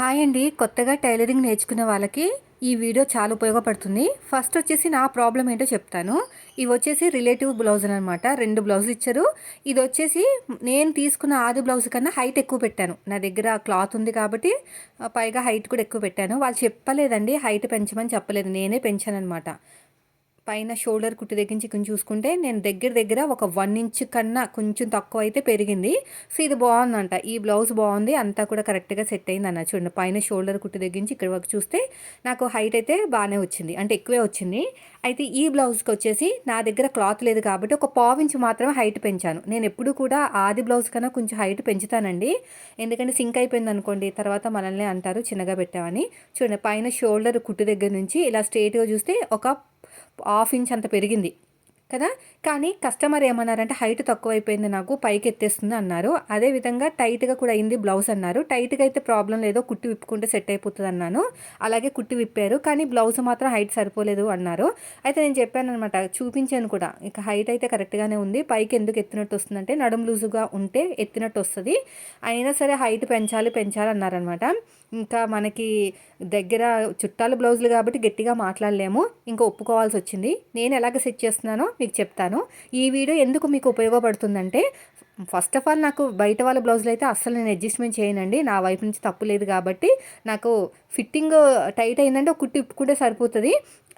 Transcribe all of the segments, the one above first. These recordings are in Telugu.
హాయ్ అండి. కొత్తగా టైలరింగ్ నేర్చుకునే వాళ్ళకి ఈ వీడియో చాలా ఉపయోగపడుతుంది. ఫస్ట్ వచ్చేసి నా ప్రాబ్లం ఏంటో చెప్తాను. ఇవి వచ్చేసి రిలేటివ్ బ్లౌజ్ అనమాట రెండు బ్లౌజులు ఇచ్చారు. ఇది వచ్చేసి నేను తీసుకున్న ఆది బ్లౌజ్ కన్నా హైట్ ఎక్కువ పెట్టాను. నా దగ్గర క్లాత్ ఉంది కాబట్టి పైగా హైట్ కూడా ఎక్కువ పెట్టాను. వాళ్ళు చెప్పలేదండి హైట్ పెంచమని చెప్పలేదు. నేనే పెంచాను అనమాట పైన షోల్డర్ కుట్టు దగ్గర నుంచి కొంచెం చూసుకుంటే నేను దగ్గర దగ్గర ఒక వన్ ఇంచ్ కన్నా కొంచెం తక్కువ అయితే పెరిగింది. సో ఇది బాగుందంట. ఈ బ్లౌజ్ బాగుంది. అంతా కూడా కరెక్ట్గా సెట్ అయింది అన్న చూడండి. పైన షోల్డర్ కుట్టు దగ్గర నుంచి ఇక్కడ వరకు చూస్తే నాకు హైట్ అయితే బాగానే వచ్చింది. అంటే ఎక్కువే వచ్చింది. అయితే ఈ బ్లౌజ్కి వచ్చేసి నా దగ్గర క్లాత్ లేదు కాబట్టి ఒక పావు మాత్రమే హైట్ పెంచాను. నేను ఎప్పుడు కూడా ఆది బ్లౌజ్ కన్నా కొంచెం హైట్ పెంచుతానండి. ఎందుకంటే సింక్ అయిపోయింది అనుకోండి తర్వాత మనల్ని అంటారు చిన్నగా పెట్టామని. చూడండి పైన షోల్డర్ కుట్టు దగ్గర నుంచి ఇలా స్ట్రేట్గా చూస్తే ఒక హాఫ్ ఇంచ్ అంత పెరిగింది. కదా? కానీ కస్టమర్ ఏమన్నారంటే హైట్ తక్కువైపోయింది నాకు పైకి ఎత్తేస్తుంది అన్నారు. అదే విధంగా టైట్గా కూడా అయింది బ్లౌజ్ అన్నారు. టైట్గా అయితే ప్రాబ్లం లేదో కుట్టి విప్పుకుంటే సెట్ అయిపోతుంది అన్నాను. అలాగే కుట్టి విప్పారు కానీ బ్లౌజ్ మాత్రం హైట్ సరిపోలేదు అన్నారు. అయితే నేను చెప్పాను అనమాట చూపించాను కూడా. ఇక హైట్ అయితే కరెక్ట్గానే ఉంది పైకి ఎందుకు ఎత్తినట్టు వస్తుందంటే నడుము లూజుగా ఉంటే ఎత్తినట్టు వస్తుంది. అయినా సరే హైట్ పెంచాలి పెంచాలి అన్నారనమాట ఇంకా మనకి దగ్గర చుట్టాల బ్లౌజులు కాబట్టి గట్టిగా మాట్లాడలేము. ఇంకా ఒప్పుకోవాల్సి వచ్చింది. నేను ఎలాగ సెట్ చేస్తున్నానో మీకు చెప్తాను. ఈ వీడియో ఎందుకు మీకు ఉపయోగపడుతుందంటే ఫస్ట్ ఆఫ్ ఆల్ నాకు బయట వాళ్ళ బ్లౌజులు అయితే అస్సలు నేను అడ్జస్ట్మెంట్ చేయనండి. నా వైపు నుంచి తప్పు లేదు కాబట్టి నాకు ఫిట్టింగ్ టైట్ అయిందంటే ఒక కుట్టి ఇప్పుకుంటే సరిపోతుంది.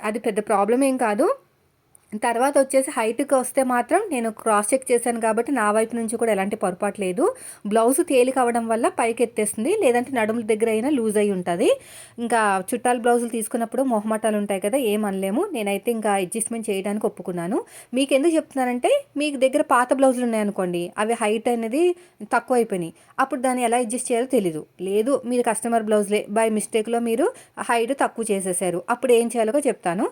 అది పెద్ద ప్రాబ్లం ఏం కాదు. తర్వాత వచ్చేసి హైట్కి వస్తే మాత్రం నేను క్రాస్ చెక్ చేశాను కాబట్టి నా వైపు నుంచి కూడా ఎలాంటి పొరపాటు లేదు. బ్లౌజ్ తేలిక అవ్వడం వల్ల పైకి ఎత్తేస్తుంది. లేదంటే నడుముల దగ్గర అయినా లూజ్ అయి ఉంటుంది. ఇంకా చుట్టాల బ్లౌజులు తీసుకున్నప్పుడు మొహమాటాలు ఉంటాయి కదా ఏం అనలేము. నేనైతే ఇంకా అడ్జస్ట్మెంట్ చేయడానికి ఒప్పుకున్నాను. మీకు ఎందుకు చెప్తున్నానంటే మీకు దగ్గర పాత బ్లౌజులు ఉన్నాయనుకోండి అవి హైట్ అనేది తక్కువ అయిపోయినాయి. అప్పుడు దాన్ని ఎలా అడ్జస్ట్ చేయాలో తెలీదు. లేదు మీరు కస్టమర్ బ్లౌజ్లే బై మిస్టేక్లో మీరు హైట్ తక్కువ చేసేసారు. అప్పుడు ఏం చేయాలో చెప్తాను.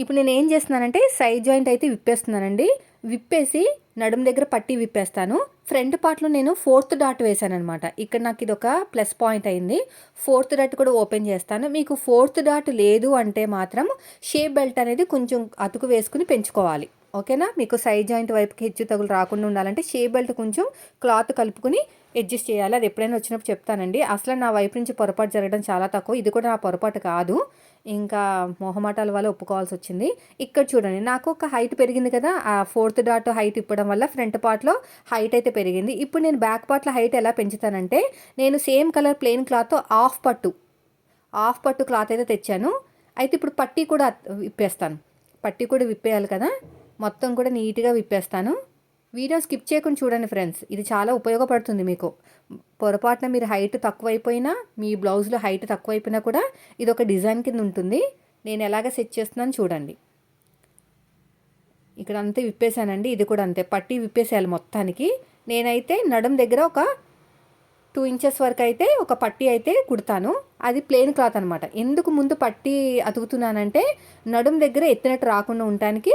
ఇప్పుడు నేను ఏం చేస్తున్నానంటే సైడ్ జాయింట్ అయితే విప్పేస్తున్నానండి. విప్పేసి నడుం దగ్గర పట్టి విప్పేస్తాను. ఫ్రంట్ పార్ట్లో నేను ఫోర్త్ డాట్ వేసాను అనమాట ఇక్కడ నాకు ఇది ఒక ప్లస్ పాయింట్ అయింది. ఫోర్త్ డాట్ కూడా ఓపెన్ చేస్తాను. మీకు ఫోర్త్ డాట్ లేదు అంటే మాత్రం షేప్ బెల్ట్ అనేది కొంచెం అతుకు వేసుకుని పెంచుకోవాలి. ఓకేనా మీకు సైడ్ జాయింట్ వైపుకి హెచ్చు తగులు రాకుండా ఉండాలంటే షేప్ బెల్ట్ కొంచెం క్లాత్ కలుపుకుని అడ్జస్ట్ చేయాలి. అది ఎప్పుడైనా వచ్చినప్పుడు చెప్తానండి. అసలు నా వైపు నుంచి పొరపాటు జరగడం చాలా తక్కువ. ఇది కూడా నా పొరపాటు కాదు. ఇంకా మొహమాటాల వల్ల ఒప్పుకోవాల్సి వచ్చింది. ఇక్కడ చూడండి నాకు ఒక హైట్ పెరిగింది కదా ఆ ఫోర్త్ డాట్ హైట్ ఇప్పడం వల్ల ఫ్రంట్ పార్ట్లో హైట్ అయితే పెరిగింది. ఇప్పుడు నేను బ్యాక్ పార్ట్లో హైట్ ఎలా పెంచుతానంటే నేను same colour plain cloth half పట్టు. ఆఫ్ పట్టు క్లాత్ అయితే తెచ్చాను. అయితే ఇప్పుడు పట్టీ కూడా విప్పేస్తాను. పట్టీ కూడా విప్పేయాలి కదా. మొత్తం కూడా నీట్గా విప్పేస్తాను. వీడియో స్కిప్ చేయకుండా చూడండి ఫ్రెండ్స్. ఇది చాలా ఉపయోగపడుతుంది మీకు. పొరపాటున మీరు హైట్ తక్కువైపోయినా మీ బ్లౌజ్లో హైట్ తక్కువైపోయినా కూడా ఇది ఒక డిజైన్ కింద ఉంటుంది. నేను ఎలాగ సెట్ చేస్తున్నాను చూడండి. ఇక్కడ అంతే విప్పేశానండి. ఇది కూడా అంతే. పట్టి విప్పేసేయాలి మొత్తానికి. నేనైతే నడుం దగ్గర ఒక టూ ఇంచెస్ వరకు అయితే ఒక పట్టీ అయితే కుడతాను. అది ప్లెయిన్ క్లాత్ అనమాట ఎందుకు ముందు పట్టీ అతుకుతున్నానంటే నడుం దగ్గర ఎత్తినట్టు రాకుండా ఉండటానికి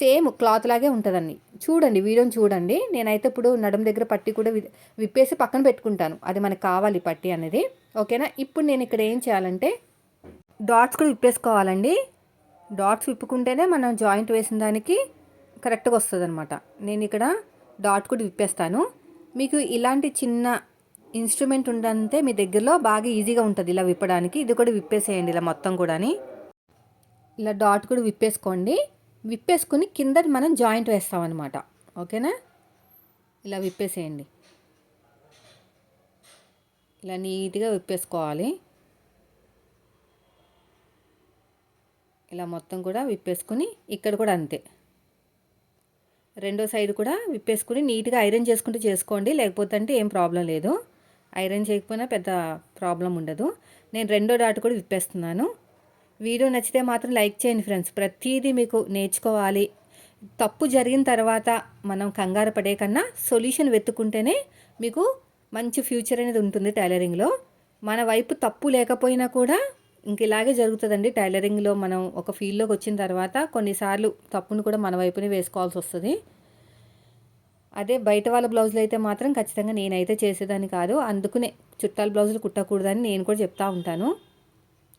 సేమ్ క్లాత్ లాగే ఉంటుందండి. చూడండి వీడియోని చూడండి. నేనైతే ఇప్పుడు నడుం దగ్గర పట్టీ కూడా విప్పేసి పక్కన పెట్టుకుంటాను. అది మనకు కావాలి పట్టీ అనేది. ఓకేనా? ఇప్పుడు నేను ఇక్కడ ఏం చేయాలంటే డాట్స్ కూడా విప్పేసుకోవాలండి. డాట్స్ విప్పుకుంటేనే మనం జాయింట్ వేసిన దానికి కరెక్ట్గా వస్తుంది అనమాట నేను ఇక్కడ డాట్ కూడా విప్పేస్తాను. మీకు ఇలాంటి చిన్న ఇన్స్ట్రుమెంట్ ఉండంతే మీ దగ్గరలో బాగా ఈజీగా ఉంటుంది ఇలా విప్పడానికి. ఇది కూడా విప్పేసేయండి ఇలా మొత్తం కూడాని. ఇలా డాట్ కూడా విప్పేసుకోండి. విప్పేసుకుని కింద మనం జాయింట్ వేస్తామన్నమాట. ఓకేనా? ఇలా విప్పేసేయండి. ఇలా నీట్గా విప్పేసుకోవాలి. ఇలా మొత్తం కూడా విప్పేసుకుని ఇక్కడ కూడా అంతే. రెండో సైడ్ కూడా విప్పేసుకుని నీట్గా ఐరన్ చేసుకుంటూ చేసుకోండి. లేకపోతే అంటే ఏం ప్రాబ్లం లేదు. ఐరన్ చేయకపోయినా పెద్ద ప్రాబ్లం ఉండదు. నేను రెండో డాట్ కూడా విప్పేస్తున్నాను. వీడియో నచ్చితే మాత్రం లైక్ చేయండి ఫ్రెండ్స్. ప్రతిదీ మీకు నేర్చుకోవాలి. తప్పు జరిగిన తర్వాత మనం కంగారు పడే కన్నా సొల్యూషన్ వెతుక్కుంటేనే మీకు మంచి ఫ్యూచర్ అనేది ఉంటుంది టైలరింగ్లో. మన వైపు తప్పు లేకపోయినా కూడా ఇంక ఇలాగే జరుగుతుందండి. టైలరింగ్లో మనం ఒక ఫీల్డ్లోకి వచ్చిన తర్వాత కొన్నిసార్లు తప్పును కూడా మన వైపునే వేసుకోవాల్సి వస్తుంది. అదే బయట వాళ్ళ బ్లౌజులు అయితే మాత్రం ఖచ్చితంగా నేనైతే చేసేదాన్ని కాదు. అందుకునే చుట్టాల బ్లౌజులు కుట్టకూడదని నేను కూడా చెప్తా ఉంటాను.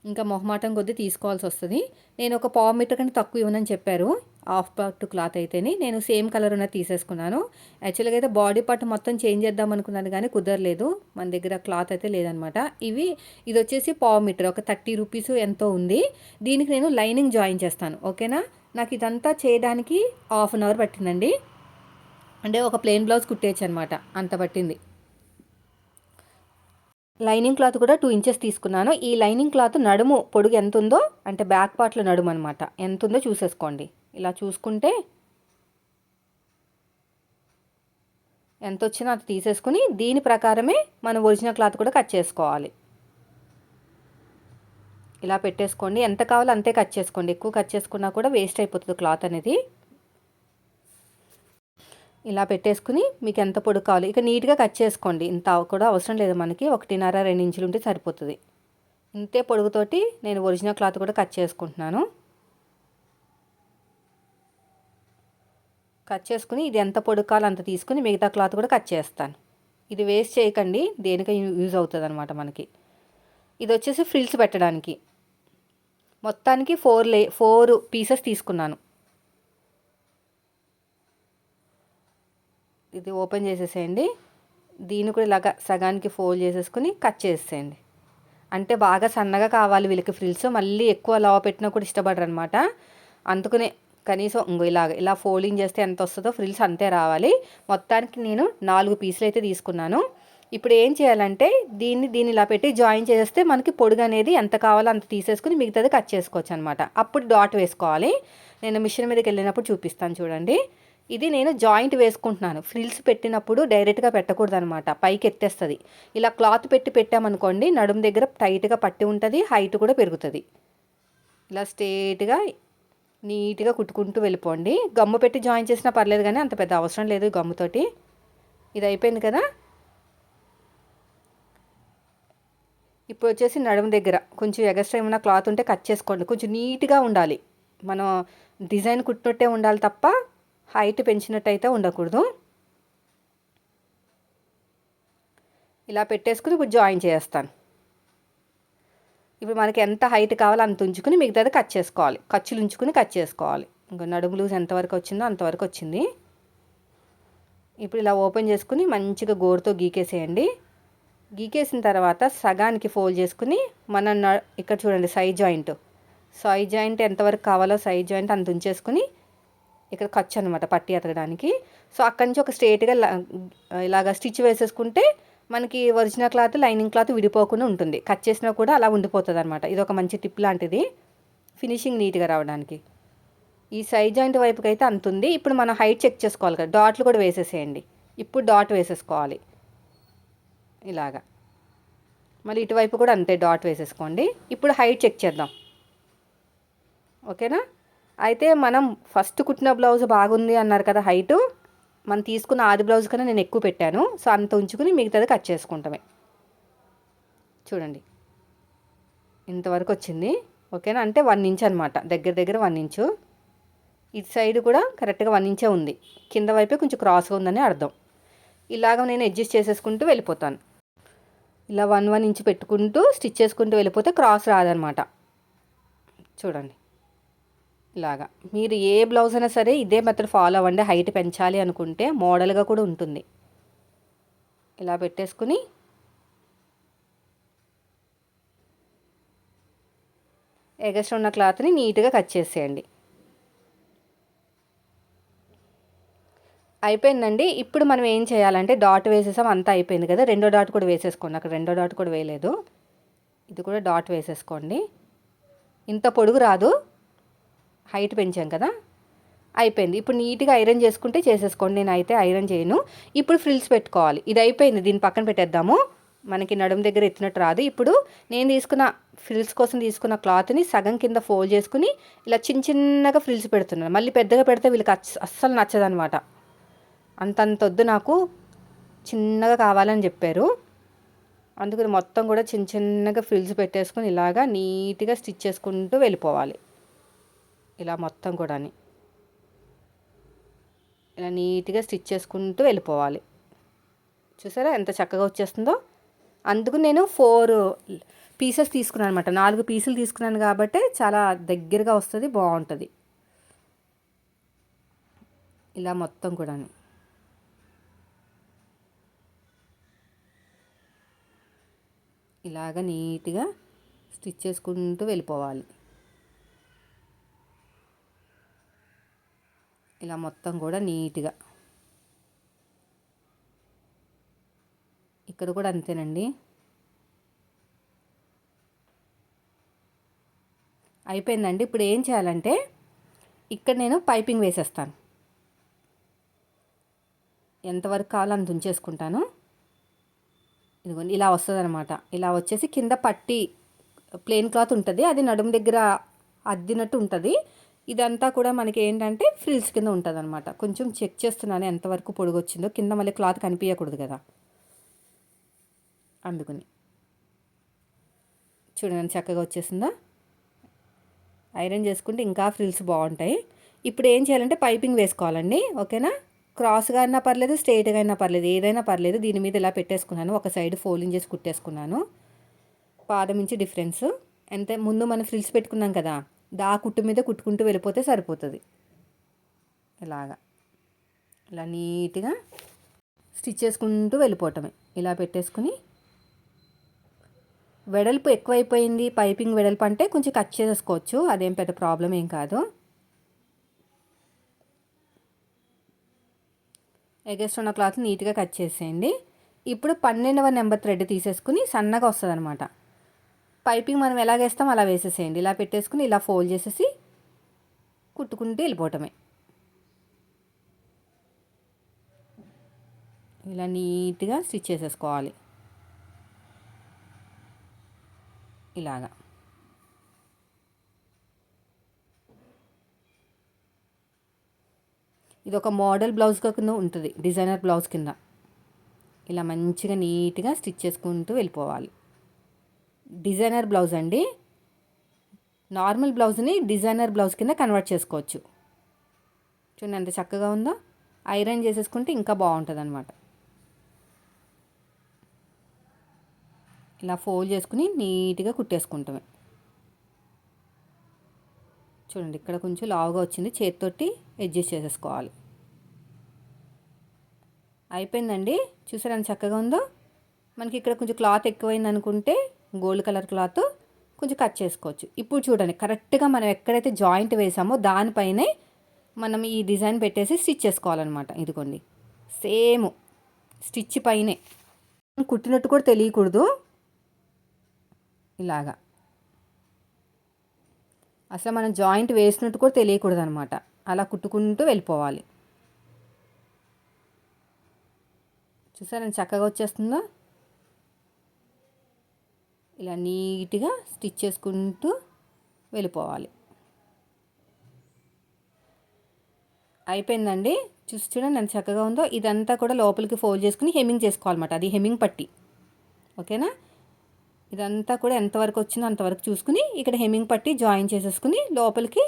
ఇంకా మొహమాటం కొద్దీ తీసుకోవాల్సి వస్తుంది. నేను ఒక పావు మీటర్ కంటే తక్కువ ఇవ్వనని చెప్పారు. హాఫ్ పార్ట్ క్లాత్ అయితేనే నేను సేమ్ కలర్ ఉన్నది తీసేసుకున్నాను. యాక్చువల్గా అయితే బాడీ పార్ట్ మొత్తం చేంజ్ చేద్దాం అనుకున్నాను కానీ కుదరలేదు. మన దగ్గర క్లాత్ అయితే లేదనమాట. ఇవి ఇది వచ్చేసి పావు మీటర్ ఒక థర్టీ రూపీస్ ఎంతో ఉంది. దీనికి నేను లైనింగ్ జాయిన్ చేస్తాను. ఓకేనా? నాకు ఇదంతా చేయడానికి హాఫ్ అన్ అవర్ పట్టిందండి. అంటే ఒక ప్లెయిన్ బ్లౌజ్ కుట్టేయచ్చు అనమాట అంత పట్టింది. లైనింగ్ క్లాత్ కూడా టూ ఇంచెస్ తీసుకున్నాను. ఈ లైనింగ్ క్లాత్ నడుము పొడుగు ఎంత ఉందో అంటే బ్యాక్ పార్ట్లో నడుము అనమాట ఎంత ఉందో చూసేసుకోండి. ఇలా చూసుకుంటే ఎంత వచ్చినా అది తీసేసుకుని దీని ప్రకారమే మనం ఒరిజినల్ క్లాత్ కూడా కట్ చేసుకోవాలి. ఇలా పెట్టేసుకోండి. ఎంత కావాలో అంతే కట్ చేసుకోండి. ఎక్కువ కట్ చేసుకున్నా కూడా వేస్ట్ అయిపోతుంది క్లాత్ అనేది. ఇలా పెట్టేసుకుని మీకు ఎంత పొడుగు కావాలి. ఇక నీట్గా కట్ చేసుకోండి. ఇంత కూడా అవసరం లేదు మనకి. ఒకటిన్నర రెండు ఇంచులు ఉంటే సరిపోతుంది. ఇంతే పొడుగుతోటి నేను ఒరిజినల్ క్లాత్ కూడా కట్ చేసుకుంటున్నాను. కట్ చేసుకుని ఇది ఎంత పొడుగు అంత తీసుకుని మిగతా క్లాత్ కూడా కట్ చేస్తాను. ఇది వేస్ట్ చేయకండి. దేనికై యూజ్ అవుతుంది అనమాట మనకి. ఇది వచ్చేసి ఫ్రిల్స్ పెట్టడానికి. మొత్తానికి ఫోర్ లే ఫోర్ పీసెస్ తీసుకున్నాను. ఇది ఓపెన్ చేసేసేయండి. దీన్ని కూడా ఇలాగ సగానికి ఫోల్డ్ చేసేసుకుని కట్ చేసేయండి అంటే బాగా సన్నగా కావాలి వీళ్ళకి ఫ్రిల్స్. మళ్ళీ ఎక్కువ లావ పెట్టినా కూడా ఇష్టపడరు అనమాట అందుకనే కనీసం ఇంకో ఇలాగ ఇలా ఫోల్డింగ్ చేస్తే ఎంత వస్తుందో ఫ్రిల్స్ అంతే రావాలి. మొత్తానికి నేను నాలుగు పీసులు అయితే తీసుకున్నాను. ఇప్పుడు ఏం చేయాలంటే దీన్ని దీన్ని ఇలా పెట్టి జాయిన్ చేస్తే మనకి పొడుగు అనేది ఎంత కావాలో అంత తీసేసుకుని మిగతాది కట్ చేసుకోవచ్చు అనమాట అప్పుడు డాట్ వేసుకోవాలి. నేను మిషన్ మీదకి వెళ్ళినప్పుడు చూపిస్తాను చూడండి. ఇది నేను జాయింట్ వేసుకుంటున్నాను. ఫ్రిల్స్ పెట్టినప్పుడు డైరెక్ట్గా పెట్టకూడదు అనమాట పైకి ఎత్తేస్తుంది. ఇలా క్లాత్ పెట్టి పెట్టామనుకోండి నడుము దగ్గర టైట్గా పట్టి ఉంటుంది హైట్ కూడా పెరుగుతుంది. ఇలా స్ట్రేట్గా నీట్గా కుట్టుకుంటూ వెళ్ళిపోండి. గమ్ము పెట్టి జాయిన్ చేసినా పర్లేదు కానీ అంత పెద్ద అవసరం లేదు గమ్ముతోటి. ఇది అయిపోయింది కదా? ఇప్పుడు వచ్చేసి నడుము దగ్గర కొంచెం ఎగస్ట్రా ఏమైనా క్లాత్ ఉంటే కట్ చేసుకోండి. కొంచెం నీట్గా ఉండాలి. మనం డిజైన్ కుట్టినట్టే ఉండాలి తప్ప హైట్ పెంచినట్టయితే ఉండకూడదు. ఇలా పెట్టేసుకుని ఇప్పుడు జాయిన్ చేస్తాను. ఇప్పుడు మనకి ఎంత హైట్ కావాలో అంత ఉంచుకుని మిగతాది కట్ చేసుకోవాలి. ఖర్చులు ఉంచుకుని కట్ చేసుకోవాలి. ఇంకా నడుము లూజ్ ఎంతవరకు వచ్చిందో అంతవరకు వచ్చింది. ఇప్పుడు ఇలా ఓపెన్ చేసుకుని మంచిగా గోరుతో గీకేసేయండి. గీకేసిన తర్వాత సగానికి ఫోల్డ్ చేసుకుని మన ఇక్కడ చూడండి సై జాయింట్. సై జాయింట్ ఎంతవరకు కావాలో సైడ్ జాయింట్ అంత ఉంచేసుకుని ఇక్కడ ఖర్చు అనమాట పట్టి అతకడానికి. సో అక్కడి నుంచి ఒక స్ట్రేట్గా ఇలాగ స్టిచ్ వేసేసుకుంటే మనకి ఒరిజినల్ క్లాత్ లైనింగ్ క్లాత్ విడిపోకుండా ఉంటుంది. కట్ చేసినా కూడా అలా ఉండిపోతుంది అనమాట ఇది ఒక మంచి టిప్ లాంటిది. ఫినిషింగ్ నీట్గా రావడానికి. ఈ సైడ్ జాయింట్ వైపుకి అయితే అంత ఉంది. ఇప్పుడు మనం హైట్ చెక్ చేసుకోవాలి కదా. డాట్లు కూడా వేసేసేయండి. ఇప్పుడు డాట్ వేసేసుకోవాలి. ఇలాగా. మళ్ళీ ఇటువైపు కూడా అంతే డాట్ వేసేసుకోండి. ఇప్పుడు హైట్ చెక్ చేద్దాం. ఓకేనా? అయితే మనం ఫస్ట్ కుట్టిన బ్లౌజ్ బాగుంది అన్నారు కదా హైటు మనం తీసుకున్న ఆది బ్లౌజ్ కన్నా నేను ఎక్కువ పెట్టాను. సో అంత ఉంచుకుని మిగతాది కట్ చేసుకుంటామే. చూడండి. ఇంతవరకు వచ్చింది. ఓకేనా? అంటే వన్ ఇంచ్ అనమాట దగ్గర దగ్గర వన్ ఇంచు. ఇటు సైడ్ కూడా కరెక్ట్గా వన్ ఇంచే ఉంది. కింద వైపే కొంచెం క్రాస్గా ఉందని అర్థం. ఇలాగ నేను అడ్జస్ట్ చేసేసుకుంటూ వెళ్ళిపోతాను. ఇలా వన్ వన్ ఇంచ్ పెట్టుకుంటూ స్టిచ్ చేసుకుంటూ వెళ్ళిపోతే క్రాస్ రాదనమాట చూడండి. ఇలాగా మీరు ఏ బ్లౌజ్ అయినా సరే ఇదే మెథడ్ ఫాలో అవ్వండి. హైట్ పెంచాలి అనుకుంటే మోడల్గా కూడా ఉంటుంది. ఇలా పెట్టేసుకుని ఎగస్ట్రా ఉన్న క్లాత్ని నీట్గా కట్ చేసేయండి. అయిపోయిందండి. ఇప్పుడు మనం ఏం చేయాలంటే డాట్ వేసేసాం. అంతా అయిపోయింది కదా. రెండో డాట్ కూడా వేసేసుకోండి. అక్కడ రెండో డాట్ కూడా వేయలేదు. ఇది కూడా డాట్ వేసేసుకోండి. ఇంత పొడుగు రాదు. హైట్ పెంచాం కదా? అయిపోయింది. ఇప్పుడు నీట్గా ఐరన్ చేసుకుంటే చేసేసుకోండి. నేను అయితే ఐరన్ చేయను. ఇప్పుడు ఫ్రిల్స్ పెట్టుకోవాలి. ఇది అయిపోయింది. దీన్ని పక్కన పెట్టేద్దాము. మనకి నడుము దగ్గర ఎత్తినట్టు రాదు. ఇప్పుడు నేను తీసుకున్న ఫ్రిల్స్ కోసం తీసుకున్న క్లాత్ని సగం కింద ఫోల్డ్ చేసుకుని ఇలా చిన్న చిన్నగా ఫ్రిల్స్ పెడుతున్నాను. మళ్ళీ పెద్దగా పెడితే వీళ్ళకి అస్సలు నచ్చదనమాట. అంతంత వద్దు నాకు. చిన్నగా కావాలని చెప్పారు. అందుకని మొత్తం కూడా చిన్న చిన్నగా ఫ్రిల్స్ పెట్టేసుకొని ఇలాగా నీట్గా స్టిచ్ చేసుకుంటూ వెళ్ళిపోవాలి. ఇలా మొత్తం కూడా ఇలా నీట్గా స్టిచ్ చేసుకుంటూ వెళ్ళిపోవాలి. చూసారా ఎంత చక్కగా వచ్చేస్తుందో? అందుకు నేను ఫోర్ పీసెస్ తీసుకున్నాను అనమాట నాలుగు పీసులు తీసుకున్నాను కాబట్టి చాలా దగ్గరగా వస్తుంది బాగుంటుంది. ఇలా మొత్తం కూడా ఇలాగ నీట్గా స్టిచ్ చేసుకుంటూ వెళ్ళిపోవాలి. ఇలా మొత్తం కూడా నీట్గా. ఇక్కడ కూడా అంతేనండి. అయిపోయిందండి. ఇప్పుడు ఏం చేయాలంటే ఇక్కడ నేను పైపింగ్ వేసేస్తాను. ఎంతవరకు కావాలో అంత ఉంచేసుకుంటాను. ఇదిగోండి ఇలా వస్తుంది అనమాట ఇలా వచ్చేసి కింద పట్టి ప్లెయిన్ క్లాత్ ఉంటుంది. అది నడుము దగ్గర అద్దినట్టు ఉంటుంది. ఇదంతా కూడా మనకి ఏంటంటే ఫ్రిల్స్ కింద ఉంటుంది అనమాట కొంచెం చెక్ చేస్తున్నాను ఎంతవరకు పొడుగు వచ్చిందో కింద మళ్ళీ క్లాత్ కనిపించకూడదు కదా. అందుకని. చూడండి చక్కగా వచ్చేసిందా. ఐరన్ చేసుకుంటే ఇంకా ఫ్రిల్స్ బాగుంటాయి. ఇప్పుడు ఏం చేయాలంటే పైపింగ్ వేసుకోవాలండి. ఓకేనా? క్రాస్గా అయినా పర్లేదు స్ట్రైట్గా అయినా పర్లేదు ఏదైనా పర్లేదు. దీని మీద ఇలా పెట్టేసుకున్నాను. ఒక సైడ్ ఫోల్డింగ్ చేసి కుట్టేసుకున్నాను. పాదం నుంచి డిఫరెన్స్. ఎంత ముందు మనం ఫ్రిల్స్ పెట్టుకున్నాం కదా. దా కుట్టు మీద కుట్టుకుంటూ వెళ్ళిపోతే సరిపోతుంది. ఇలాగా ఇలా నీట్గా స్టిచ్ చేసుకుంటూ వెళ్ళిపోవటమే. ఇలా పెట్టేసుకుని వెడల్పు ఎక్కువైపోయింది. పైపింగ్ వెడల్పు అంటే కొంచెం కట్ చేసుకోవచ్చు అదేం పెద్ద ప్రాబ్లం ఏం కాదు. ఎగెస్ట్ ఉన్న క్లాత్ నీట్గా కట్ చేసేయండి. ఇప్పుడు పన్నెండవ నెంబర్ థ్రెడ్ తీసేసుకుని సన్నగా వస్తుంది అనమాట పైపింగ్ మనం ఎలా వేస్తాం అలా వేసేసేయండి. ఇలా పెట్టేసుకుని ఇలా ఫోల్డ్ చేసేసి కుట్టుకుంటూ వెళ్ళిపోవటమే. ఇలా నీట్గా స్టిచ్ చేసేసుకోవాలి. ఇలాగా. ఇది ఒక మోడల్ బ్లౌజ్ కింద ఉంటుంది. డిజైనర్ బ్లౌజ్ కింద. ఇలా మంచిగా నీట్గా స్టిచ్ చేసుకుంటూ వెళ్ళిపోవాలి. డిజైనర్ బ్లౌజ్ అండి. నార్మల్ బ్లౌజ్ని డిజైనర్ బ్లౌజ్ కింద కన్వర్ట్ చేసుకోవచ్చు. చూడండి ఎంత చక్కగా ఉందో. ఐరన్ చేసేసుకుంటే ఇంకా బాగుంటుంది అనమాట ఇలా ఫోల్డ్ చేసుకుని నీట్గా కుట్టేసుకుంటామే. చూడండి ఇక్కడ కొంచెం లావుగా వచ్చింది. చేతితోటి అడ్జస్ట్ చేసేసుకోవాలి. అయిపోయిందండి. చూసారా ఎంత చక్కగా ఉందో. మనకి ఇక్కడ కొంచెం క్లాత్ ఎక్కువైంది అనుకుంటే గోల్డ్ కలర్ క్లాత్ కొంచెం కట్ చేసుకోవచ్చు. ఇప్పుడు చూడండి కరెక్ట్గా మనం ఎక్కడైతే జాయింట్ వేసామో దానిపైనే మనం ఈ డిజైన్ పెట్టేసి స్టిచ్ చేసుకోవాలన్నమాట. ఇదిగోండి సేమ్ స్టిచ్ పైనే. కుట్టినట్టు కూడా తెలియకూడదు. ఇలాగా. అసలు మనం జాయింట్ వేసినట్టు కూడా తెలియకూడదు అనమాట అలా కుట్టుకుంటూ వెళ్ళిపోవాలి. చూసారా చక్కగా వచ్చేస్తుందో? ఇలా నీట్గా స్టిచ్ చేసుకుంటూ వెళ్ళిపోవాలి. అయిపోయిందండి. చూసి చూడండి ఎంత చక్కగా ఉందో. ఇదంతా కూడా లోపలికి ఫోల్డ్ చేసుకుని హెమ్మింగ్ చేసుకోవాలన్నమాట. అది హెమ్మింగ్ పట్టి. ఓకేనా? ఇదంతా కూడా ఎంతవరకు వచ్చిందో అంతవరకు చూసుకుని ఇక్కడ హెమ్మింగ్ పట్టి జాయిన్ చేసేసుకుని లోపలికి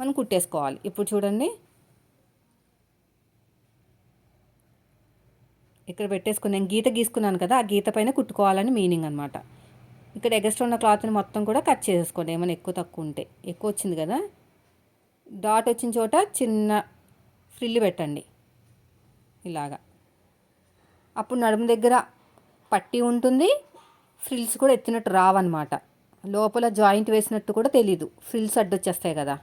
మనం కుట్టేసుకోవాలి. ఇప్పుడు చూడండి. ఇక్కడ పెట్టేసుకుని నేను గీత గీసుకున్నాను కదా ఆ గీత పైన కుట్టుకోవాలని మీనింగ్ అనమాట ఇక్కడ ఎగస్ట్రా ఉన్న క్లాత్ని మొత్తం కూడా కట్ చేసేసుకోండి ఏమైనా ఎక్కువ తక్కువ ఉంటే. ఎక్కువ వచ్చింది కదా. డాట్ వచ్చిన చోట చిన్న ఫ్రిల్ పెట్టండి. ఇలాగా. అప్పుడు నడుము దగ్గర పట్టి ఉంటుంది ఫ్రిల్స్ కూడా ఎత్తినట్టు రావన్నమాట. లోపల జాయింట్ వేసినట్టు కూడా తెలీదు. ఫ్రిల్స్ అడ్డొచ్చేస్తాయి కదా.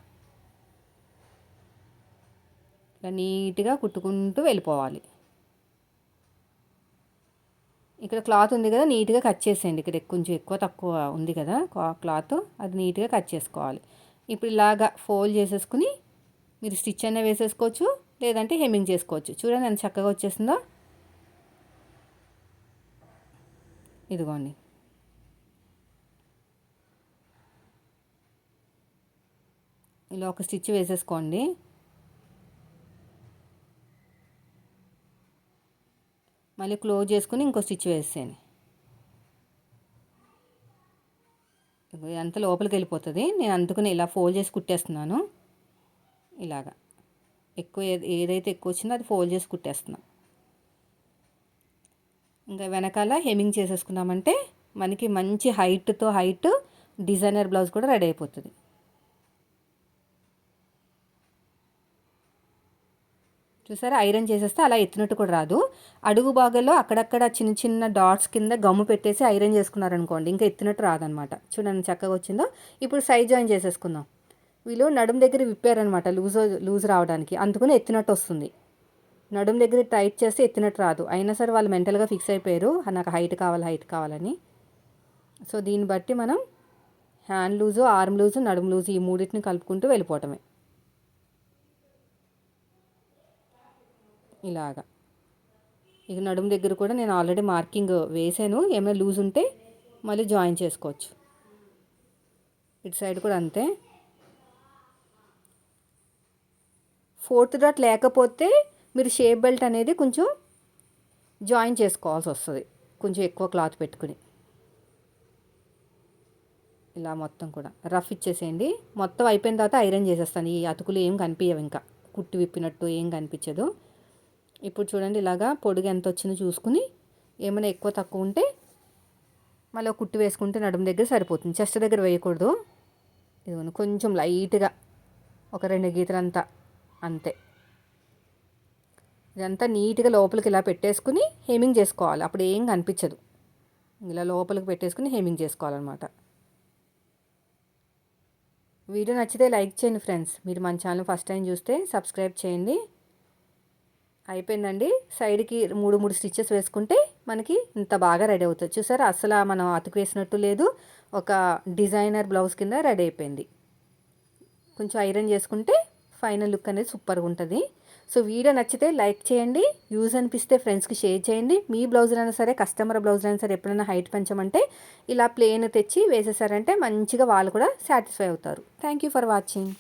ఇలా నీట్గా కుట్టుకుంటూ వెళ్ళిపోవాలి. ఇక్కడ క్లాత్ ఉంది కదా నీట్గా కట్ చేసేయండి. ఇక్కడ కొంచెం ఎక్కువ తక్కువ ఉంది కదా క్లాత్ అది నీట్గా కట్ చేసుకోవాలి. ఇప్పుడు ఇలాగా ఫోల్డ్ చేసేసుకుని మీరు స్టిచ్ అయినా వేసేసుకోవచ్చు లేదంటే హెమ్మింగ్ చేసుకోవచ్చు. చూడండి ఎంత చక్కగా వచ్చేసిందో. ఇదిగోండి. ఇలా ఒక స్టిచ్ వేసేసుకోండి. మళ్ళీ క్లోజ్ చేసుకుని ఇంకో స్టిచ్ వేసేయండి అంత లోపలికి వెళ్ళిపోతుంది. నేను అందుకని ఇలా ఫోల్డ్ చేసి కుట్టేస్తున్నాను. ఇలాగా. ఎక్కువ ఏదైతే ఎక్కువ వచ్చిందో అది ఫోల్డ్ చేసి కుట్టేస్తున్నాను ఇంకా వెనకాల హెమింగ్ చేసేసుకున్నామంటే మనకి మంచి హైట్తో హైట్ డిజైనర్ బ్లౌజ్ కూడా రెడీ అయిపోతుంది. చూసారా? ఐరన్ చేసేస్తే అలా ఎత్తినట్టు కూడా రాదు. అడుగు భాగంలో అక్కడక్కడ చిన్న చిన్న డాట్స్ కింద గమ్ము పెట్టేసి ఐరన్ చేసుకున్నారనుకోండి ఇంకా ఎత్తినట్టు రాదనమాట. చూడండి చక్కగా వచ్చిందో. ఇప్పుడు సైజ్ జాయిన్ చేసేసుకుందాం. వీళ్ళు నడుము దగ్గర విప్పారనమాట లూజ్ లూజ్ రావడానికి. అందుకని ఎత్తినట్టు వస్తుంది. నడుము దగ్గర టైట్ చేస్తే ఎత్తినట్టు రాదు. అయినా సరే వాళ్ళు మెంటల్గా ఫిక్స్ అయిపోయారు. నాకు హైట్ కావాలి హైట్ కావాలని. సో దీన్ని బట్టి మనం హ్యాండ్ లూజు ఆర్మ్ లూజు నడుము లూజు ఈ మూడింటిని కలుపుకుంటూ వెళ్ళిపోవటమే. ఇలాగా. ఇక నడుము దగ్గర కూడా నేను ఆల్రెడీ మార్కింగ్ వేసాను. ఏమైనా లూజ్ ఉంటే మళ్ళీ జాయిన్ చేసుకోవచ్చు. ఇటు సైడ్ కూడా అంతే. ఫోర్త్ డాట్ లేకపోతే మీరు షేప్ బెల్ట్ అనేది కొంచెం జాయిన్ చేసుకోవాల్సి వస్తుంది. కొంచెం ఎక్కువ క్లాత్ పెట్టుకుని. ఇలా మొత్తం కూడా. రఫ్ ఇచ్చేసేయండి. మొత్తం అయిపోయిన తర్వాత ఐరన్ చేసేస్తాను. ఈ అతుకులు ఏం కనిపించవు ఇంకా. కుట్టి విప్పినట్టు ఏం కనిపించదు. ఇప్పుడు చూడండి ఇలాగా పొడుగు ఎంత వచ్చిందో చూసుకుని ఏమైనా ఎక్కువ తక్కువ ఉంటే మళ్ళీ కుట్టు వేసుకుంటే నడుము దగ్గర సరిపోతుంది. చెస్ట్ దగ్గర వేయకూడదు. ఇదిగోండి కొంచెం లైట్గా ఒక రెండు గీతలంతా అంతే. ఇదంతా నీట్గా లోపలికి ఇలా పెట్టేసుకుని హేమింగ్ చేసుకోవాలి. అప్పుడు ఏం కనిపించదు. ఇలా లోపలికి పెట్టేసుకుని హేమింగ్ చేసుకోవాలన్నమాట. వీడియో నచ్చితే లైక్ చేయండి ఫ్రెండ్స్. మీరు మన ఛానల్ ఫస్ట్ టైం చూస్తే సబ్స్క్రైబ్ చేయండి. అయిపోయిందండి. సైడ్కి మూడు మూడు స్టిచ్చెస్ వేసుకుంటే మనకి ఇంత బాగా రెడీ అవుతుంది. చూసారా? అసలు మనం అతుకు వేసినట్టు లేదు. ఒక డిజైనర్ బ్లౌజ్ కింద రెడీ అయిపోయింది. కొంచెం ఐరన్ చేసుకుంటే ఫైనల్ లుక్ అనేది సూపర్గా ఉంటుంది. సో వీడియో నచ్చితే లైక్ చేయండి. యూజ్ అనిపిస్తే ఫ్రెండ్స్కి షేర్ చేయండి. మీ బ్లౌజులైనా సరే కస్టమర్ బ్లౌజులైనా సరే ఎప్పుడైనా హైట్ పెంచమంటే ఇలా ప్లేన్ తెచ్చి వేసేసారంటే మంచిగా వాళ్ళు కూడా సాటిస్ఫై అవుతారు. Thank you for watching.